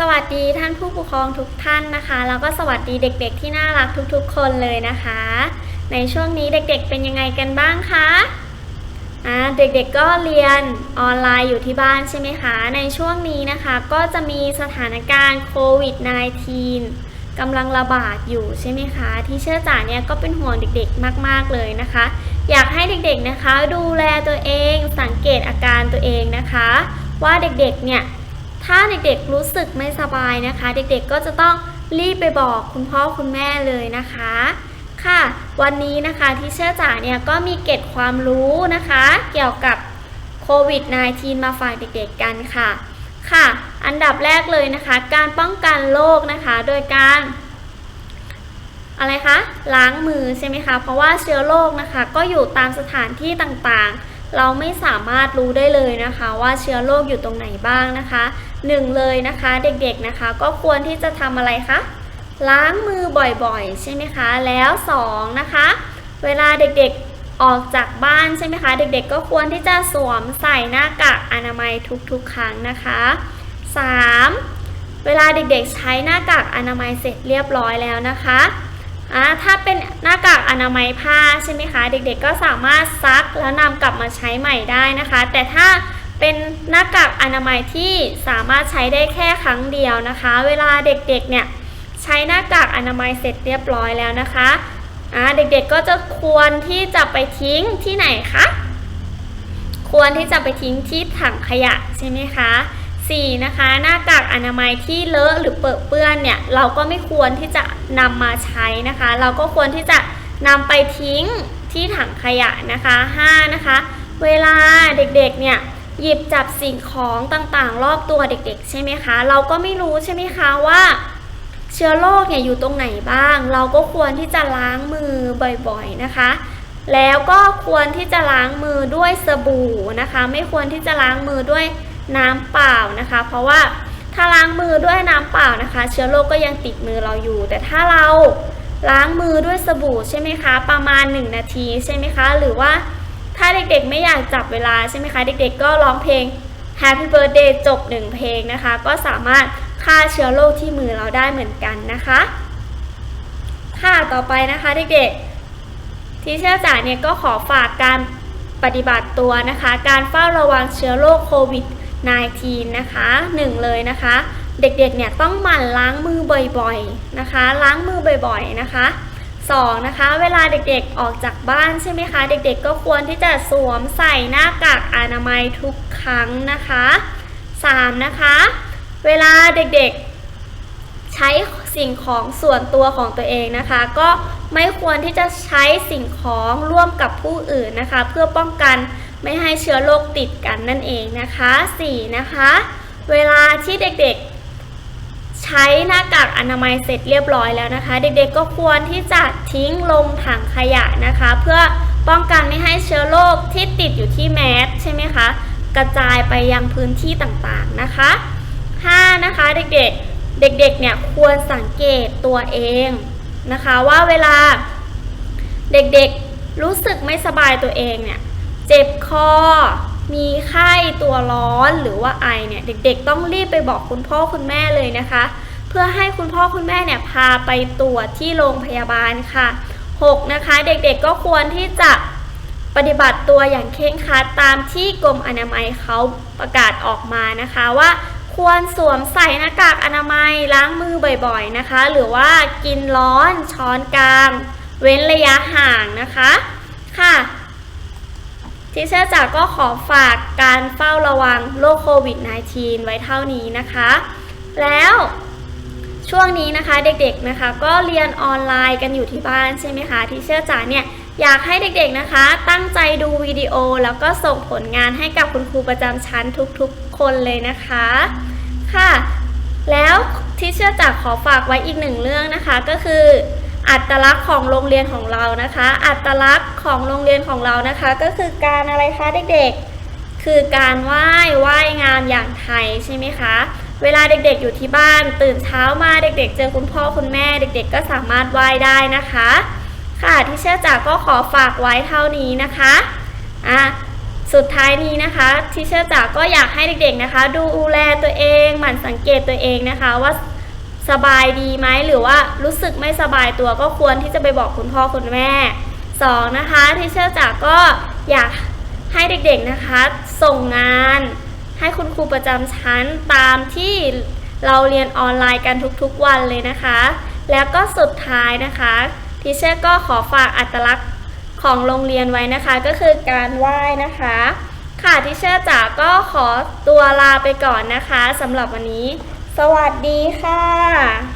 สวัสดีท่านผู้ปกครองทุกท่านนะคะ แล้วก็สวัสดีเด็กๆที่น่ารักทุกๆ คนเลยนะคะ ในช่วงนี้เด็กๆเป็นยังไงกันบ้างคะอ่าเด็กๆก็เรียนออนไลน์อยู่ที่บ้านใช่ไหมคะ ในช่วงนี้นะคะก็จะมีสถานการณ์โควิด -19 กำลังระบาดอยู่ใช่ไหมคะ ที่เชื่อจ่าเนี่ยก็เป็นห่วงเด็กๆมาก ๆเลยนะคะ อยากให้เด็กๆนะคะดูแลตัวเองสังเกตอาการตัวเองนะคะ ว่าเด็กๆเนี่ย ถ้าเด็กๆรู้สึกไม่สบายนะคะ เด็กๆก็จะต้องรีบไปบอกคุณพ่อคุณแม่เลยนะคะ ค่ะ วันนี้นะคะที่เชื่อจ๋าเนี่ยก็มีเกร็ดความรู้นะคะ เกี่ยวกับโควิด -19 มาฝากเด็กๆกันค่ะ ค่ะ อันดับแรกเลยนะคะ การป้องกันโรคนะคะ โดยการอะไรคะล้างมือใช่ไหมคะ เพราะว่าเชื้อโรคนะคะ ก็อยู่ตามสถานที่ต่างๆ เราไม่สามารถรู้ได้เลยนะคะ ว่าเชื้อโรคอยู่ตรงไหนบ้างนะคะ หนึ่งเลยนะคะเด็กๆนะคะ ก็ควรที่จะทำอะไรคะล้างมือบ่อยๆ ใช่ไหมคะ แล้วสองนะคะ เวลาเด็กๆออกจากบ้านใช่ไหมคะ เด็กๆ ก็ควรที่จะสวมใส่หน้ากากอนามัยทุกๆ ครั้งนะคะสามเวลาเด็กๆ ใช้หน้ากากอนามัยเสร็จเรียบร้อยแล้วนะคะอ่าถ้าเป็นหน้ากากอนามัยผ้าใช่ไหมคะ เด็กๆ ก็สามารถซักแล้วนำกลับมาใช้ใหม่ได้นะคะ แต่ถ้า เป็นหน้ากากอนามัยที่สามารถใช้ได้แค่ครั้งเดียวนะคะ เวลาเด็กๆเนี่ยใช้หน้ากากอนามัยเสร็จเรียบร้อยแล้วนะคะอ่าเด็กๆก็จะควรที่จะไปทิ้งที่ไหนคะควรที่จะไปทิ้งที่ถังขยะใช่ไหมคะ 4. นะคะ หน้ากากอนามัยที่เลอะหรือเปื้อนเปื้อนเนี่ยเราก็ไม่ควรที่จะนำมาใช้นะคะ เราก็ควรที่จะนำไปทิ้งที่ถังขยะนะคะ 5. นะคะ เวลาเด็กๆเนี่ย หยิบจับสิ่งของต่างๆ รอบตัวเด็กๆ ใช่ไหมคะ เราก็ไม่รู้ใช่ไหมคะว่า เชื้อโรคเนี่ยอยู่ตรงไหนบ้าง เราก็ควรที่จะล้างมือบ่อยๆนะคะ แล้วก็ควรที่จะล้างมือด้วยสบู่นะคะ ไม่ควรที่จะล้างมือด้วยน้ำเปล่านะคะ เพราะว่าถ้าล้างมือด้วยน้ำเปล่านะคะ เชื้อโรคก็ยังติดมือเราอยู่ แต่ถ้าเราล้างมือด้วยสบู่ใช่ไหมคะ ประมาณ 1 นาทีใช่ไหมคะ หรือว่า ถ้าเด็กๆไม่อยากจับเวลาใช่ไหมคะ เด็กๆก็ร้องเพลง Happy Birthday จบ1เพลงนะคะ ก็สามารถฆ่าเชื้อโรคที่มือเราได้เหมือนกันนะคะ ค่ะต่อไปนะคะเด็กๆ ที่เชื่อจ๋าเนี่ยก็ขอฝากการปฏิบัติตัวนะคะ การเฝ้าระวังเชื้อโรคโควิด -19 นะคะหนึ่งเลยนะคะ เด็กๆเนี่ยต้องหมั่นล้างมือบ่อยๆนะคะ ล้างมือบ่อยๆนะคะ สองนะคะ เวลาเด็กๆออกจากบ้านใช่ไหมคะ เด็กๆก็ควรที่จะสวมใส่หน้ากากอนามัยทุกครั้งนะคะสามนะคะ เวลาเด็กๆใช้สิ่งของส่วนตัวของตัวเองนะคะ ก็ไม่ควรที่จะใช้สิ่งของร่วมกับผู้อื่นนะคะ เพื่อป้องกันไม่ให้เชื้อโรคติดกันนั่นเองนะคะ 4. นะคะ เวลาที่เด็กๆ ใช้หน้ากากอนามัยเสร็จเรียบร้อยแล้วนะคะ เด็กๆก็ควรที่จะทิ้งลงถังขยะนะคะ เพื่อป้องกันไม่ให้เชื้อโรคที่ติดอยู่ที่แมสใช่ไหมคะกระจายไปยังพื้นที่ต่างๆนะคะ 5. นะคะเด็กๆเด็กๆเนี่ยควรสังเกตตัวเองนะคะว่าเวลาเด็กๆรู้สึกไม่สบายตัวเองเนี่ยเจ็บคอ มีไข้ตัวร้อนหรือว่าไอเนี่ยเด็กๆ ต้องรีบไปบอกคุณพ่อคุณแม่เลยนะคะ เพื่อให้คุณพ่อคุณแม่เนี่ยพาไปตรวจที่โรงพยาบาลค่ะ 6. นะคะเด็กๆก็ควรที่จะปฏิบัติตัวอย่างเคร่งครัดตามที่กรมอนามัยเขาประกาศออกมานะคะว่าควรสวมใส่หน้ากากอนามัยล้างมือบ่อยๆนะคะ หรือว่ากินร้อนช้อนกลาง เว้นระยะห่างนะคะค่ะ ทีเชอร์จากก็ขอฝากการเฝ้าระวังโรคโควิด -19 ไว้เท่านี้นะคะ แล้วช่วงนี้นะคะเด็กๆนะคะก็เรียนออนไลน์กันอยู่ที่บ้านใช่ไหมคะทีเชอร์จ๋าเนี่ยอยากให้เด็กๆนะคะ ตั้งใจดูวิดีโอแล้วก็ส่งผลงานให้กับคุณครูประจำชั้นทุกๆ คนเลยนะคะค่ะ แล้วที่เชื่อจากขอฝากไว้อีกหนึ่งเรื่องนะคะก็คือ อัตลักษณ์ของโรงเรียนของเรานะคะ อัตลักษณ์ของโรงเรียนของเรานะคะ ก็คือการอะไรคะเด็กๆ คือการไหว้ไหว้งามอย่างไทยใช่ไหมคะเวลาเด็กๆอยู่ที่บ้าน ตื่นเช้ามาเด็กๆ เจอคุณพ่อคุณแม่เด็กๆ ก็สามารถไหว้ได้นะคะ ค่ะที่เชื่อจากก็ขอฝากไว้เท่านี้นะคะอะสุดท้ายนี้นะคะทิเชอร์จ๋าก็อยากให้เด็กๆนะคะ ดูแลตัวเอง หมั่นสังเกตตัวเองนะคะว่า สบายดีไหมหรือว่ารู้สึกไม่สบายตัวก็ควรที่จะไปบอกคุณพ่อคุณแม่สองนะคะทิเชอร์จ๋าก็อยากให้เด็กๆนะคะ ส่งงานให้คุณครูประจำชั้นตามที่เราเรียนออนไลน์กันทุกๆวันเลยนะคะ แล้วก็สุดท้ายนะคะทิเชอร์ก็ขอฝากอัตลักษณ์ของโรงเรียนไว้นะคะ ก็คือการไหว้นะคะ ค่ะที่เชื่อจ๋าก็ขอตัวลาไปก่อนนะคะสำหรับวันนี้ สวัสดีค่ะ